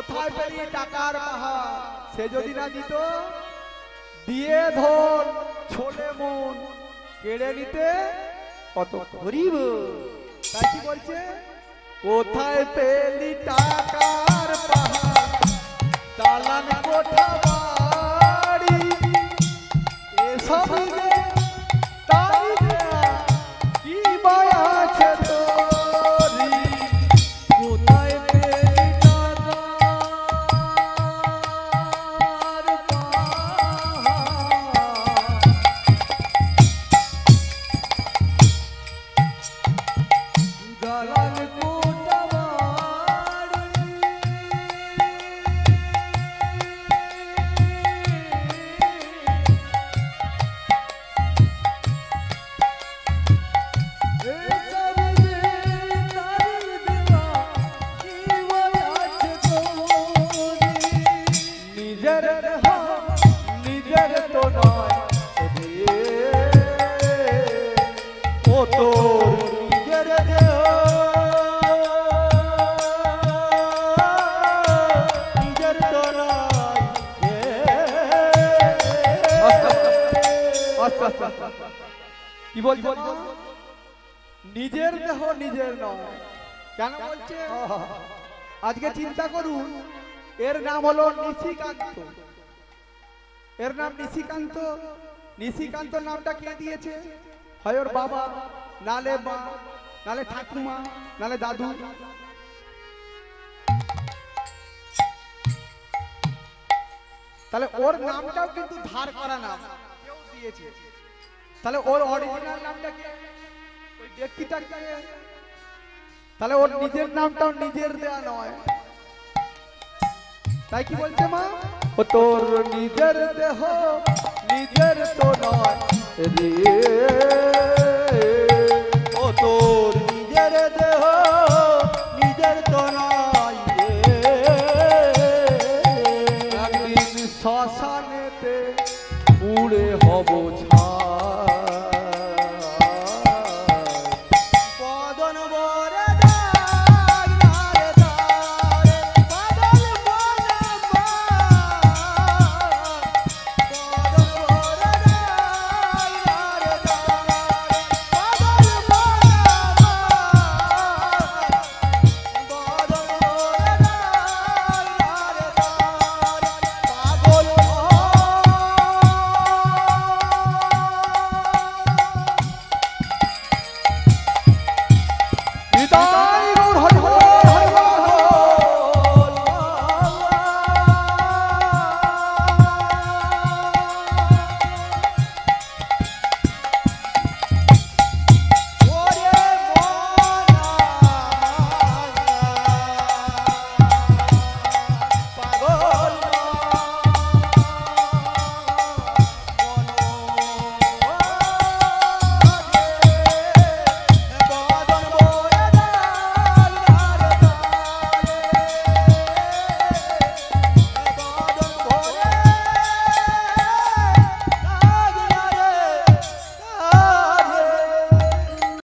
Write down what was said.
কোথায় পেলি টাকার পাহাড়? সে যদি না দিত, দিয়ে ধন ছোলে মন। কেড়ে নিতে কত গরিব। তাই কি বলছে? কোথায় পেলি টাকার পাহাড়? দালান কোঠা বাড়ি। এসবই কি বলছো? নিজের দেহ নিজের নয়। কেন বলছে? আজকে চিন্তা করুন, এর নাম হলো নিশিকান্ত। এর নাম নিশিকান্ত। নিশিকান্ত নামটা কে দিয়েছে? হয় বাবা, নালে মা, নালে ঠাকুমা, নালে দাদু। তাহলে ওর নামটাও কিন্তু ধার করা নাম। দিয়েছে। তাহলে ওর অরিজিনাল নামটা কি? ওই ব্যক্তিটা কে? তাহলে ওর নিজের নামটাও নিজের দেয়া নয়। তাই কি বলছে মা? ও তোর নিজের দেহ নিজের তো নয় রে। ও তোর নিজের দেহ নিজের তো নয় রে। একদিন শ্মশানেতে পুড়ে হব ছাই 你等。